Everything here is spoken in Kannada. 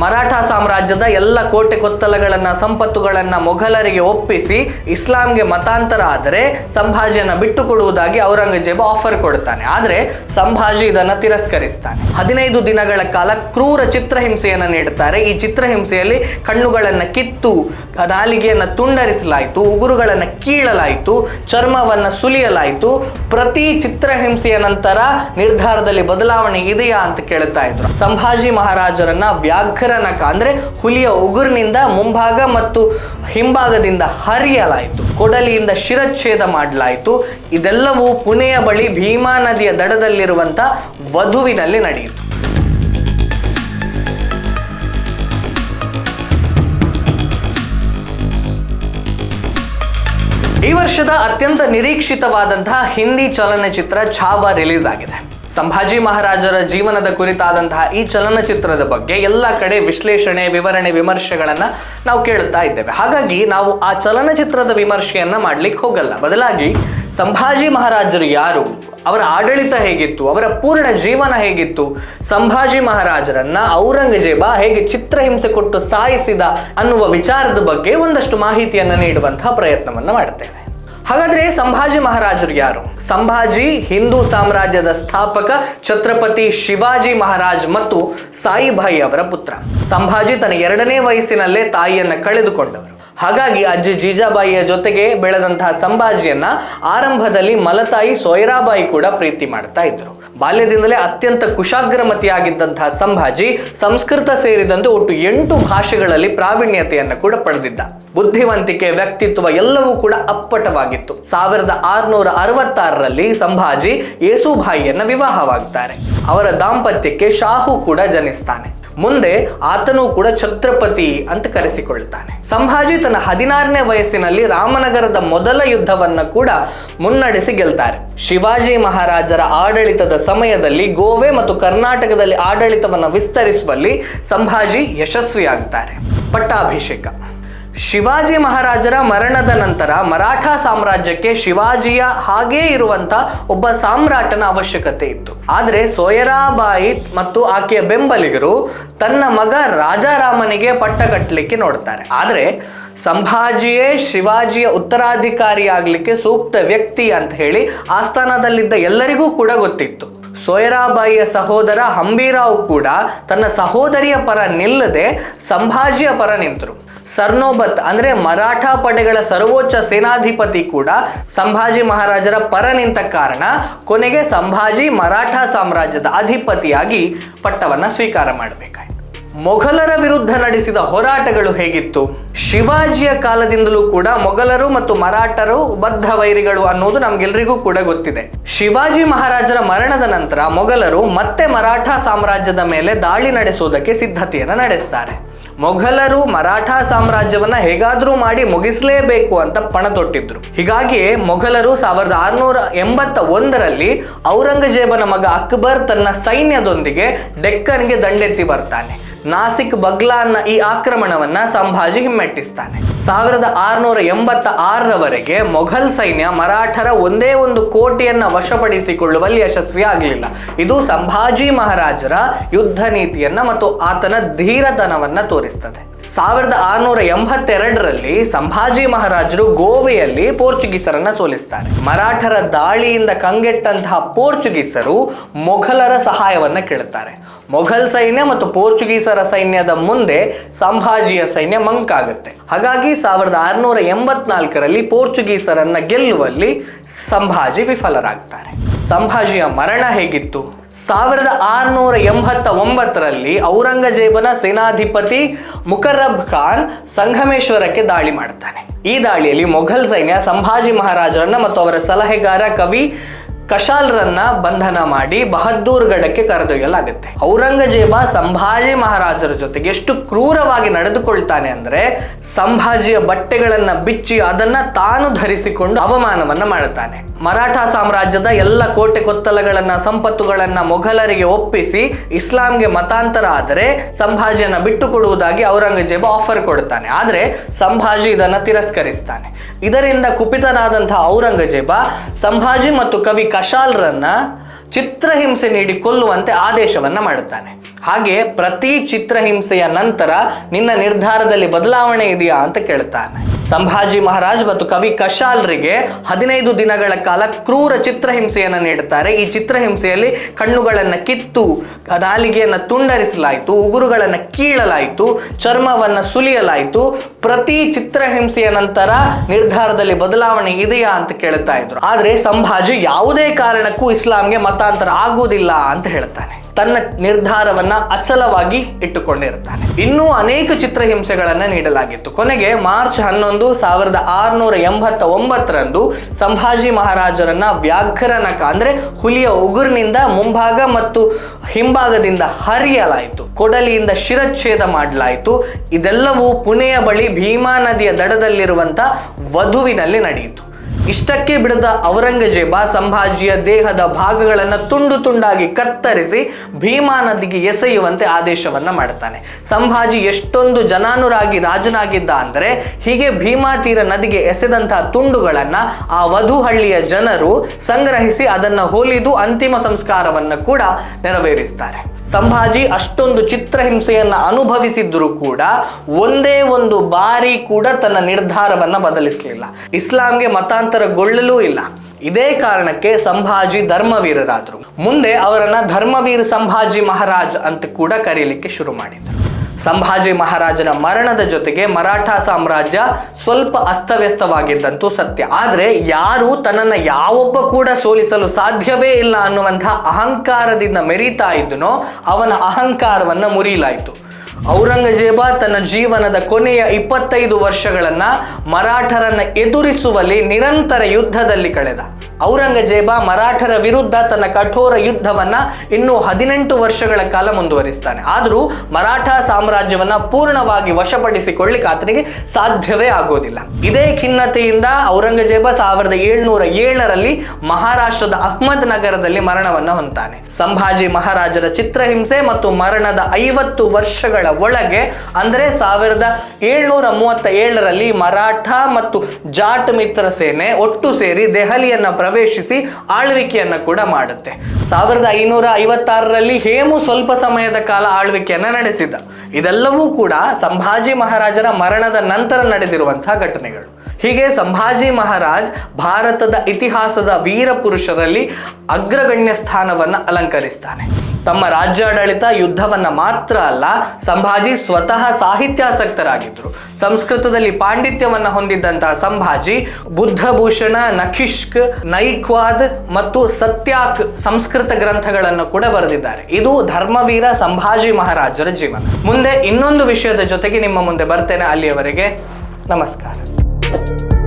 ಮರಾಠ ಸಾಮ್ರಾಜ್ಯದ ಎಲ್ಲ ಕೋಟೆ ಕೊತ್ತಲಗಳನ್ನ, ಸಂಪತ್ತುಗಳನ್ನ ಮೊಘಲರಿಗೆ ಒಪ್ಪಿಸಿ ಇಸ್ಲಾಂಗೆ ಮತಾಂತರ ಆದರೆ ಸಂಭಾಜಿಯನ್ನ ಬಿಟ್ಟು ಕೊಡುವುದಾಗಿ ಔರಂಗಜೇಬ ಆಫರ್ ಕೊಡ್ತಾನೆ. ಆದ್ರೆ ಸಂಭಾಜಿ ಇದನ್ನ ತಿರಸ್ಕರಿಸ್ತಾನೆ. ಹದಿನೈದು ದಿನಗಳ ಕಾಲ ಕ್ರೂರ ಚಿತ್ರಹಿಂಸೆಯನ್ನ ನೀಡುತ್ತಾರೆ ಈ ಚಿತ್ರಹಿಂಸೆಯಲ್ಲಿ ಕಣ್ಣುಗಳನ್ನ ಕಿತ್ತು, ನಾಲಿಗೆಯನ್ನ ತುಂಡರಿಸಲಾಯಿತು, ಉಗುರುಗಳನ್ನ ಕೀಳಲಾಯಿತು, ಚರ್ಮವನ್ನ ಸುಲಿಯಲಾಯಿತು. ಪ್ರತಿ ಚಿತ್ರಹಿಂಸೆಯ ನಂತರ ನಿರ್ಧಾರದಲ್ಲಿ ಬದಲಾವಣೆ ಇದೆಯಾ ಅಂತ ಕೇಳ್ತಾ ಇದ್ರು. ಸಂಭಾಜಿ ಮಹಾರಾಜರನ್ನ ವ್ಯಾಘ್ರನಕ ಅಂದ್ರೆ ಹುಲಿಯ ಉಗುರಿನಿಂದ ಮುಂಭಾಗ ಮತ್ತು ಹಿಂಭಾಗದಿಂದ ಹರಿಯಲಾಯಿತು. ಕೊಡಲಿಯಿಂದ ಶಿರಚ್ಛೇದ ಮಾಡಲಾಯಿತು. ಇದೆಲ್ಲವೂ ಪುಣೆಯ ಬಳಿ ಭೀಮಾ ನದಿಯ ದಡದಲ್ಲಿರುವಂತ ವಧುವಿನಲ್ಲಿ ನಡೆಯಿತು. ಈ ವರ್ಷದ ಅತ್ಯಂತ ನಿರೀಕ್ಷಿತವಾದಂತಹ ಹಿಂದಿ ಚಲನಚಿತ್ರ ಛಾವಾ ರಿಲೀಸ್ ಆಗಿದೆ. ಸಂಭಾಜಿ ಮಹಾರಾಜರ ಜೀವನದ ಕುರಿತಾದಂತಹ ಈ ಚಲನಚಿತ್ರದ ಬಗ್ಗೆ ಎಲ್ಲ ಕಡೆ ವಿಶ್ಲೇಷಣೆ, ವಿವರಣೆ, ವಿಮರ್ಶೆಗಳನ್ನ ನಾವು ಕೇಳುತ್ತಾ ಇದ್ದೇವೆ. ಹಾಗಾಗಿ ನಾವು ಆ ಚಲನಚಿತ್ರದ ವಿಮರ್ಶೆಯನ್ನ ಮಾಡ್ಲಿಕ್ಕೆ ಹೋಗಲ್ಲ. ಬದಲಾಗಿ ಸಂಭಾಜಿ ಮಹಾರಾಜರು ಯಾರು? ಅವರ ಆಡಳಿತ ಹೇಗಿತ್ತು? ಅವರ ಪೂರ್ಣ ಜೀವನ ಹೇಗಿತ್ತು? ಸಂಭಾಜಿ ಮಹಾರಾಜರನ್ನ ಔರಂಗಜೇಬ ಹೇಗೆ ಚಿತ್ರಹಿಂಸೆ ಕೊಟ್ಟು ಸಾಯಿಸಿದ ಅನ್ನುವ ವಿಚಾರದ ಬಗ್ಗೆ ಒಂದಷ್ಟು ಮಾಹಿತಿಯನ್ನ ನೀಡುವಂತಹ ಪ್ರಯತ್ನವನ್ನ ಮಾಡ್ತೇವೆ. ಹಾಗಾದ್ರೆ ಸಂಭಾಜಿ ಮಹಾರಾಜರು ಯಾರು? ಸಂಭಾಜಿ ಹಿಂದೂ ಸಾಮ್ರಾಜ್ಯದ ಸ್ಥಾಪಕ ಛತ್ರಪತಿ ಶಿವಾಜಿ ಮಹಾರಾಜ್ ಮತ್ತು ಸಾಯಿಭಾಯಿ ಅವರ ಪುತ್ರ. ಸಂಭಾಜಿ ತನ್ನ ಎರಡನೇ ವಯಸ್ಸಿನಲ್ಲೇ ತಾಯಿಯನ್ನ ಕಳೆದುಕೊಂಡವರು. ಹಾಗಾಗಿ ಅಜ್ಜಿ ಜೀಜಾಬಾಯಿಯ ಜೊತೆಗೆ ಬೆಳೆದಂತಹ ಸಂಭಾಜಿಯನ್ನ ಆರಂಭದಲ್ಲಿ ಮಲತಾಯಿ ಸೋಯರಾಬಾಯಿ ಕೂಡ ಪ್ರೀತಿ ಮಾಡ್ತಾ ಇದ್ರು. ಬಾಲ್ಯದಿಂದಲೇ ಅತ್ಯಂತ ಕುಶಾಗ್ರಮತಿಯಾಗಿದ್ದಂತಹ ಸಂಭಾಜಿ ಸಂಸ್ಕೃತ ಸೇರಿದಂತೆ ಒಟ್ಟು ಎಂಟು ಭಾಷೆಗಳಲ್ಲಿ ಪ್ರಾವೀಣ್ಯತೆಯನ್ನು ಕೂಡ ಪಡೆದಿದ್ದ. ಬುದ್ಧಿವಂತಿಕೆ, ವ್ಯಕ್ತಿತ್ವ ಎಲ್ಲವೂ ಕೂಡ ಅಪ್ಪಟವಾಗಿತ್ತು. ಸಾವಿರದ ಆರುನೂರ ಅರವತ್ತಾರರಲ್ಲಿ ಸಂಭಾಜಿ ಯೇಸುಭಾಯಿಯನ್ನ ವಿವಾಹವಾಗ್ತಾರೆ. ಅವರ ದಾಂಪತ್ಯಕ್ಕೆ ಶಾಹು ಕೂಡ ಜನಿಸ್ತಾನೆ. ಮುಂದೆ ಆತನು ಕೂಡ ಛತ್ರಪತಿ ಅಂತ ಕರೆಸಿಕೊಳ್ತಾನೆ. ಸಂಭಾಜಿ ತನ್ನ ಹದಿನಾರನೇ ವಯಸ್ಸಿನಲ್ಲಿ ರಾಮನಗರದ ಮೊದಲ ಯುದ್ಧವನ್ನ ಕೂಡ ಮುನ್ನಡೆಸಿ ಗೆಲ್ತಾರೆ. ಶಿವಾಜಿ ಮಹಾರಾಜರ ಆಡಳಿತದ ಸಮಯದಲ್ಲಿ ಗೋವೆ ಮತ್ತು ಕರ್ನಾಟಕದಲ್ಲಿ ಆಡಳಿತವನ್ನು ವಿಸ್ತರಿಸುವಲ್ಲಿ ಸಂಭಾಜಿ ಯಶಸ್ವಿಯಾಗ್ತಾರೆ. ಪಟ್ಟಾಭಿಷೇಕ. ಶಿವಾಜಿ ಮಹಾರಾಜರ ಮರಣದ ನಂತರ ಮರಾಠ ಸಾಮ್ರಾಜ್ಯಕ್ಕೆ ಶಿವಾಜಿಯ ಹಾಗೇ ಇರುವಂತ ಒಬ್ಬ ಸಾಮ್ರಾಟನ ಅವಶ್ಯಕತೆ ಇತ್ತು. ಆದರೆ ಸೋಯರಾಬಾಯಿ ಮತ್ತು ಆಕೆಯ ಬೆಂಬಲಿಗರು ತನ್ನ ಮಗ ರಾಜಾರಾಮನಿಗೆ ಪಟ್ಟ ಕಟ್ಟಲಿಕ್ಕೆ ನೋಡ್ತಾರೆ. ಆದರೆ ಸಂಭಾಜಿಯೇ ಶಿವಾಜಿಯ ಉತ್ತರಾಧಿಕಾರಿಯಾಗಲಿಕ್ಕೆ ಸೂಕ್ತ ವ್ಯಕ್ತಿ ಅಂತ ಹೇಳಿ ಆಸ್ಥಾನದಲ್ಲಿದ್ದ ಎಲ್ಲರಿಗೂ ಕೂಡ ಗೊತ್ತಿತ್ತು. ಸೋಯರಾಬಾಯಿಯ ಸಹೋದರ ಹಂಬೀರಾವ್ ಕೂಡ ತನ್ನ ಸಹೋದರಿಯ ಪರ ನಿಲ್ಲದೆ ಸಂಭಾಜಿಯ ಪರ ನಿಂತರು. ಸರ್ನೋಬತ್ ಅಂದ್ರೆ ಮರಾಠ ಪಡೆಗಳ ಸರ್ವೋಚ್ಚ ಸೇನಾಧಿಪತಿ ಕೂಡ ಸಂಭಾಜಿ ಮಹಾರಾಜರ ಪರ ನಿಂತ ಕಾರಣ ಕೊನೆಗೆ ಸಂಭಾಜಿ ಮರಾಠ ಸಾಮ್ರಾಜ್ಯದ ಅಧಿಪತಿಯಾಗಿ ಪಟ್ಟವನ್ನ ಸ್ವೀಕಾರ ಮಾಡಬೇಕಾಯಿತು. ಮೊಘಲರ ವಿರುದ್ಧ ನಡೆಸಿದ ಹೋರಾಟಗಳು ಹೇಗಿತ್ತು? ಶಿವಾಜಿಯ ಕಾಲದಿಂದಲೂ ಕೂಡ ಮೊಘಲರು ಮತ್ತು ಮರಾಠರು ಬದ್ಧ ವೈರಿಗಳು ಅನ್ನೋದು ನಮ್ಗೆಲ್ರಿಗೂ ಕೂಡ ಗೊತ್ತಿದೆ. ಶಿವಾಜಿ ಮಹಾರಾಜರ ಮರಣದ ನಂತರ ಮೊಘಲರು ಮತ್ತೆ ಮರಾಠ ಸಾಮ್ರಾಜ್ಯದ ಮೇಲೆ ದಾಳಿ ನಡೆಸುವುದಕ್ಕೆ ಸಿದ್ಧತೆಯನ್ನು ನಡೆಸ್ತಾರೆ. ಮೊಘಲರು ಮರಾಠ ಸಾಮ್ರಾಜ್ಯವನ್ನ ಹೇಗಾದ್ರೂ ಮಾಡಿ ಮುಗಿಸಲೇಬೇಕು ಅಂತ ಪಣ ತೊಟ್ಟಿದ್ರು. ಹೀಗಾಗಿ ಮೊಘಲರು ಸಾವಿರದ ಆರುನೂರ ಎಂಬತ್ತ ಒಂದರಲ್ಲಿ ಔರಂಗಜೇಬನ ಮಗ ಅಕ್ಬರ್ ತನ್ನ ಸೈನ್ಯದೊಂದಿಗೆ ಡೆಕ್ಕನ್ಗೆ ದಂಡೆತ್ತಿ ಬರ್ತಾನೆ. ನಾಸಿಕ್ ಬಗ್ಲಾನ್ನ ಈ ಆಕ್ರಮಣವನ್ನ ಸಂಭಾಜಿ ಹಿಮ್ಮೆಟ್ಟಿಸ್ತಾನೆ. ಸಾವಿರದ ಆರುನೂರ ಎಂಬತ್ತ ಆರರವರೆಗೆ ಮೊಘಲ್ ಸೈನ್ಯ ಮರಾಠರ ಒಂದೇ ಒಂದು ಕೋಟೆಯನ್ನ ವಶಪಡಿಸಿಕೊಳ್ಳುವಲ್ಲಿ ಯಶಸ್ವಿ ಆಗಲಿಲ್ಲ. ಇದು ಸಂಭಾಜಿ ಮಹಾರಾಜರ ಯುದ್ಧ ನೀತಿಯನ್ನ ಮತ್ತು ಆತನ ಧೀರತನವನ್ನ ತೋರಿಸ್ತದೆ. ಸಾವಿರದ ಆರುನೂರ ಎಂಬತ್ತೆರಡರಲ್ಲಿ ಸಂಭಾಜಿ ಮಹಾರಾಜರು ಗೋವೆಯಲ್ಲಿ ಪೋರ್ಚುಗೀಸರನ್ನ ಸೋಲಿಸ್ತಾರೆ. ಮರಾಠರ ದಾಳಿಯಿಂದ ಕಂಗೆಟ್ಟಂತಹ ಪೋರ್ಚುಗೀಸರು ಮೊಘಲರ ಸಹಾಯವನ್ನ ಕೇಳುತ್ತಾರೆ. ಮೊಘಲ್ ಸೈನ್ಯ ಮತ್ತು ಪೋರ್ಚುಗೀಸರ ಸೈನ್ಯದ ಮುಂದೆ ಸಂಭಾಜಿಯ ಸೈನ್ಯ ಮಂಕಾಗುತ್ತೆ ಹಾಗಾಗಿ ಸಾವಿರದ ಆರುನೂರ ಎಂಬತ್ನಾಲ್ಕರಲ್ಲಿ ಪೋರ್ಚುಗೀಸರನ್ನ ಗೆಲ್ಲುವಲ್ಲಿ ಸಂಭಾಜಿ ವಿಫಲರಾಗ್ತಾರೆ. ಸಂಭಾಜಿಯ ಮರಣ ಹೇಗಿತ್ತು? ಸಾವಿರದ ಆರುನೂರ ಎಂಬತ್ತ ಒಂಬತ್ತರಲ್ಲಿ ಔರಂಗಜೇಬನ ಸೇನಾಧಿಪತಿ ಮುಕರಬ್ ಖಾನ್ ಸಂಗಮೇಶ್ವರಕ್ಕೆ ದಾಳಿ ಮಾಡುತ್ತಾನೆ ಈ ದಾಳಿಯಲ್ಲಿ ಮೊಘಲ್ ಸೈನ್ಯ ಸಂಭಾಜಿ ಮಹಾರಾಜರನ್ನ ಮತ್ತು ಅವರ ಸಲಹೆಗಾರ ಕವಿ ಕಶಾಲ್ರನ್ನ ಬಂಧನ ಮಾಡಿ ಬಹದ್ದೂರ್ ಗಡಕ್ಕೆ ಕರೆದೊಯ್ಯಲಾಗುತ್ತೆ. ಔರಂಗಜೇಬ ಸಂಭಾಜಿ ಮಹಾರಾಜರ ಜೊತೆಗೆ ಎಷ್ಟು ಕ್ರೂರವಾಗಿ ನಡೆದುಕೊಳ್ತಾನೆ ಅಂದ್ರೆ ಸಂಭಾಜಿಯ ಬಟ್ಟೆಗಳನ್ನ ಬಿಚ್ಚಿ ಅದನ್ನ ತಾನು ಧರಿಸಿಕೊಂಡು ಅವಮಾನವನ್ನ ಮಾಡುತ್ತಾನೆ. ಮರಾಠ ಸಾಮ್ರಾಜ್ಯದ ಎಲ್ಲ ಕೋಟೆ ಕೊತ್ತಲಗಳನ್ನ, ಸಂಪತ್ತುಗಳನ್ನ ಮೊಘಲರಿಗೆ ಒಪ್ಪಿಸಿ ಇಸ್ಲಾಂಗೆ ಮತಾಂತರ ಆದರೆ ಸಂಭಾಜಿಯನ್ನ ಬಿಟ್ಟು ಕೊಡುವುದಾಗಿ ಔರಂಗಜೇಬ ಆಫರ್ ಕೊಡುತ್ತಾನೆ. ಆದರೆ ಸಂಭಾಜಿ ಇದನ್ನ ತಿರಸ್ಕರಿಸ್ತಾನೆ. ಇದರಿಂದ ಕುಪಿತನಾದಂತಹ ಔರಂಗಜೇಬ ಸಂಭಾಜಿ ಮತ್ತು ಕವಿ ಕಶಾಲ್ರನ್ನ ಚಿತ್ರಹಿಂಸೆ ನೀಡಿ ಕೊಲ್ಲುವಂತೆ ಆದೇಶವನ್ನ ಮಾಡುತ್ತಾನೆ. ಹಾಗೆ ಪ್ರತಿ ಚಿತ್ರಹಿಂಸೆಯ ನಂತರ ನಿನ್ನ ನಿರ್ಧಾರದಲ್ಲಿ ಬದಲಾವಣೆ ಇದೆಯಾ ಅಂತ ಕೇಳ್ತಾನೆ ಸಂಭಾಜಿ ಮಹಾರಾಜ್ ಮತ್ತು ಕವಿ ಕಶಾಲ್ರಿಗೆ ಹದಿನೈದು ದಿನಗಳ ಕಾಲ ಕ್ರೂರ ಚಿತ್ರಹಿಂಸೆಯನ್ನು ನೀಡುತ್ತಾರೆ. ಈ ಚಿತ್ರಹಿಂಸೆಯಲ್ಲಿ ಕಣ್ಣುಗಳನ್ನು ಕಿತ್ತು, ನಾಲಿಗೆಯನ್ನು ತುಂಡರಿಸಲಾಯಿತು, ಉಗುರುಗಳನ್ನು ಕೀಳಲಾಯಿತು, ಚರ್ಮವನ್ನು ಸುಲಿಯಲಾಯಿತು. ಪ್ರತಿ ಚಿತ್ರಹಿಂಸೆಯ ನಂತರ ನಿರ್ಧಾರದಲ್ಲಿ ಬದಲಾವಣೆ ಇದೆಯಾ ಅಂತ ಕೇಳುತ್ತಾ ಇದ್ರು. ಆದರೆ ಸಂಭಾಜಿ ಯಾವುದೇ ಕಾರಣಕ್ಕೂ ಇಸ್ಲಾಂಗೆ ಮತಾಂತರ ಆಗುವುದಿಲ್ಲ ಅಂತ ಹೇಳ್ತಾನೆ. ತನ್ನ ನಿರ್ಧಾರವನ್ನ ಅಚಲವಾಗಿ ಇಟ್ಟುಕೊಂಡಿರ್ತಾನೆ ಇನ್ನೂ ಅನೇಕ ಚಿತ್ರಹಿಂಸೆಗಳನ್ನು ನೀಡಲಾಗಿತ್ತು. ಕೊನೆಗೆ ಮಾರ್ಚ್ ಹನ್ನೊಂದು ಸಾವಿರದ ಆರುನೂರ ಎಂಬತ್ತ ಒಂಬತ್ತರಂದು ಸಂಭಾಜಿ ಮಹಾರಾಜರನ್ನ ವ್ಯಾಘ್ರನಕ, ಅಂದ್ರೆ ಹುಲಿಯ ಉಗುರಿನಿಂದ ಮುಂಭಾಗ ಮತ್ತು ಹಿಂಭಾಗದಿಂದ ಹರಿಯಲಾಯಿತು. ಕೊಡಲಿಯಿಂದ ಶಿರಚ್ಛೇದ ಮಾಡಲಾಯಿತು. ಇದೆಲ್ಲವೂ ಪುಣೆಯ ಬಳಿ ಭೀಮಾ ನದಿಯ ದಡದಲ್ಲಿರುವಂತ ವಧುವಿನಲ್ಲಿ ನಡೆಯಿತು. ಇಷ್ಟಕ್ಕೆ ಬಿಡದ ಔರಂಗಜೇಬ ಸಂಭಾಜಿಯ ದೇಹದ ಭಾಗಗಳನ್ನು ತುಂಡು ತುಂಡಾಗಿ ಕತ್ತರಿಸಿ ಭೀಮಾ ನದಿಗೆ ಎಸೆಯುವಂತೆ ಆದೇಶವನ್ನ ಮಾಡ್ತಾನೆ. ಸಂಭಾಜಿ ಎಷ್ಟೊಂದು ಜನಾನುರಾಗಿ ರಾಜನಾಗಿದ್ದ ಅಂದರೆ ಹೀಗೆ ಭೀಮಾ ತೀರ ನದಿಗೆ ಎಸೆದಂತಹ ತುಂಡುಗಳನ್ನ ಆ ವಧುಹಳ್ಳಿಯ ಜನರು ಸಂಗ್ರಹಿಸಿ ಅದನ್ನು ಹೋಲಿದು ಅಂತಿಮ ಸಂಸ್ಕಾರವನ್ನು ಕೂಡ ನೆರವೇರಿಸ್ತಾರೆ. ಸಂಭಾಜಿ ಅಷ್ಟೊಂದು ಚಿತ್ರಹಿಂಸೆಯನ್ನು ಅನುಭವಿಸಿದ್ರು ಕೂಡ ಒಂದೇ ಒಂದು ಬಾರಿ ಕೂಡ ತನ್ನ ನಿರ್ಧಾರವನ್ನ ಬದಲಿಸಲಿಲ್ಲ. ಇಸ್ಲಾಂಗೆ ಮತಾಂತರಗೊಳ್ಳಲೂ ಇಲ್ಲ. ಇದೇ ಕಾರಣಕ್ಕೆ ಸಂಭಾಜಿ ಧರ್ಮವೀರರಾದರು. ಮುಂದೆ ಅವರನ್ನ ಧರ್ಮವೀರ ಸಂಭಾಜಿ ಮಹಾರಾಜ್ ಅಂತ ಕೂಡ ಕರೀಲಿಕ್ಕೆ ಶುರು ಮಾಡಿದರು. ಸಂಭಾಜಿ ಮಹಾರಾಜನ ಮರಣದ ಜೊತೆಗೆ ಮರಾಠ ಸಾಮ್ರಾಜ್ಯ ಸ್ವಲ್ಪ ಅಸ್ತವ್ಯಸ್ತವಾಗಿದ್ದಂತೂ ಸತ್ಯ. ಆದರೆ ಯಾರು ತನ್ನನ್ನು ಯಾವೊಬ್ಬ ಕೂಡ ಸೋಲಿಸಲು ಸಾಧ್ಯವೇ ಇಲ್ಲ ಅನ್ನುವಂತಹ ಅಹಂಕಾರದಿಂದ ಮೆರೀತಾ ಇದ್ದನೋ ಅವನ ಅಹಂಕಾರವನ್ನು ಮುರಿಯಲಾಯಿತು ಔರಂಗಜೇಬ ತನ್ನ ಜೀವನದ ಕೊನೆಯ ಇಪ್ಪತ್ತೈದು ವರ್ಷಗಳನ್ನು ಮರಾಠರನ್ನು ಎದುರಿಸುವಲ್ಲಿ ನಿರಂತರ ಯುದ್ಧದಲ್ಲಿ ಕಳೆದ. ಔರಂಗಜೇಬ ಮರಾಠರ ವಿರುದ್ಧ ತನ್ನ ಕಠೋರ ಯುದ್ಧವನ್ನ ಇನ್ನೂ ಹದಿನೆಂಟು ವರ್ಷಗಳ ಕಾಲ ಮುಂದುವರಿಸ್ತಾನೆ. ಆದರೂ ಮರಾಠ ಸಾಮ್ರಾಜ್ಯವನ್ನ ಪೂರ್ಣವಾಗಿ ವಶಪಡಿಸಿಕೊಳ್ಳಿಕ್ಕೆ ಆತನಿಗೆ ಸಾಧ್ಯವೇ ಆಗೋದಿಲ್ಲ. ಇದೇ ಖಿನ್ನತೆಯಿಂದ ಔರಂಗಜೇಬ ಸಾವಿರದ ಏಳ್ನೂರ ಏಳರಲ್ಲಿ ಮಹಾರಾಷ್ಟ್ರದ ಅಹ್ಮದ್ ನಗರದಲ್ಲಿ ಮರಣವನ್ನ ಹೊಂದಾನೆ ಸಂಭಾಜಿ ಮಹಾರಾಜರ ಚಿತ್ರಹಿಂಸೆ ಮತ್ತು ಮರಣದ ಐವತ್ತು ವರ್ಷಗಳ ಒಳಗೆ, ಅಂದರೆ ಸಾವಿರದ ಏಳ್ನೂರ ಮೂವತ್ತ ಏಳರಲ್ಲಿ ಮರಾಠ ಮತ್ತು ಜಾಟ್ ಮಿತ್ರ ಸೇನೆ ಒಟ್ಟು ಸೇರಿ ದೆಹಲಿಯನ್ನ ಪ್ರವೇಶಿಸಿ ಆಳ್ವಿಕೆಯನ್ನ ಕೂಡ ಮಾಡುತ್ತೆ. ಸಾವಿರದ ಐನೂರ ಐವತ್ತಾರರಲ್ಲಿ ಹೇಮು ಸ್ವಲ್ಪ ಸಮಯದ ಕಾಲ ಆಳ್ವಿಕೆಯನ್ನ ನಡೆಸಿದ. ಇದೆಲ್ಲವೂ ಕೂಡ ಸಂಭಾಜಿ ಮಹಾರಾಜರ ಮರಣದ ನಂತರ ನಡೆದಿರುವಂತಹ ಘಟನೆಗಳು. ಹೀಗೆ ಸಂಭಾಜಿ ಮಹಾರಾಜ್ ಭಾರತದ ಇತಿಹಾಸದ ವೀರ ಪುರುಷರಲ್ಲಿ ಅಗ್ರಗಣ್ಯ ಸ್ಥಾನವನ್ನ ಅಲಂಕರಿಸ್ತಾನೆ. ತಮ್ಮ ರಾಜ್ಯಾಡಳಿತ ಯುದ್ಧವನ್ನ ಮಾತ್ರ ಅಲ್ಲ, ಸಂಭಾಜಿ ಸ್ವತಃ ಸಾಹಿತ್ಯಾಸಕ್ತರಾಗಿದ್ದರು. ಸಂಸ್ಕೃತದಲ್ಲಿ ಪಾಂಡಿತ್ಯವನ್ನ ಹೊಂದಿದ್ದಂತಹ ಸಂಭಾಜಿ ಬುದ್ಧಭೂಷಣ, ನಖಿಷ್ಕ್, ನೈಕ್ವಾದ್ ಮತ್ತು ಸತ್ಯಾಕ್ ಸಂಸ್ಕೃತ ಗ್ರಂಥಗಳನ್ನು ಕೂಡ ಬರೆದಿದ್ದಾರೆ. ಇದು ಧರ್ಮವೀರ ಸಂಭಾಜಿ ಮಹಾರಾಜರ ಜೀವನ. ಮುಂದೆ ಇನ್ನೊಂದು ವಿಷಯದ ಜೊತೆಗೆ ನಿಮ್ಮ ಮುಂದೆ ಬರ್ತೇನೆ ಅಲ್ಲಿಯವರೆಗೆ. ನಮಸ್ಕಾರ. you